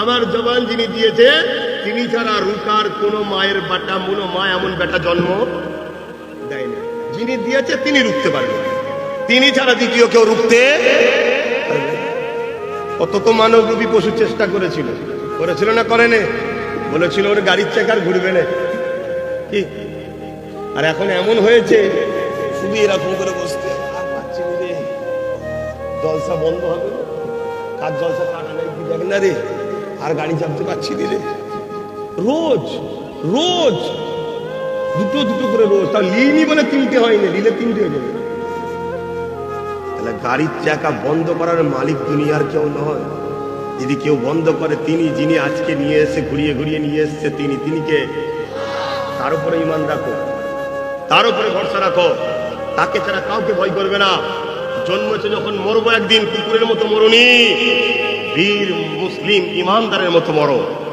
আমার জবান যিনি দিয়েছে, তিনি ছাড়া রুকার কোনো মায়ের বাটা মুনো মা এমন বেটা জন্ম দেয় না। যিনি দিয়েছে, তিনি রুখতে পারবেন তিনি ছাড়া দ্বিতীয় কেউ রুখতে কত তো মানব মানবরূপী পশু চেষ্টা করেছিল। করেছিল না করেনে বলেছিল, ওর গাড়ির চাকার ঘুরবে না। কি? আর এখন এমন হয়েছে, শুধু এরকম করে বসতে। আর জলসা বন্ধ হবে। কার জলসা কাটা নেই কি দেখ না রে। আর গাড়ি চাপতে পারছি দিলে রোজ রোজ, দুটো দুটো করে রোজ। তা লিনি বলে তিনটে হয়নি নিলে তিনটে হয়ে যাবে তাহলে গাড়ির চাকা বন্ধ করার মালিক দুনিয়ার কেউ নয়। যদি কেউ বন্ধ করে, তিনি যিনি আজকে নিয়ে এসে ঘুরিয়ে ঘুরিয়ে নিয়ে এসছে, তিনি তিনি কে? তার উপরে ইমান রাখো। তার উপরে ভরসা রাখো। তাকে ছাড়া কাউকে ভয় করবে না। জন্মেছে যখন মরবো একদিন, কুকুরের মতো মরুনি। বীর মুসলিম ইমানদারের মতো মরো।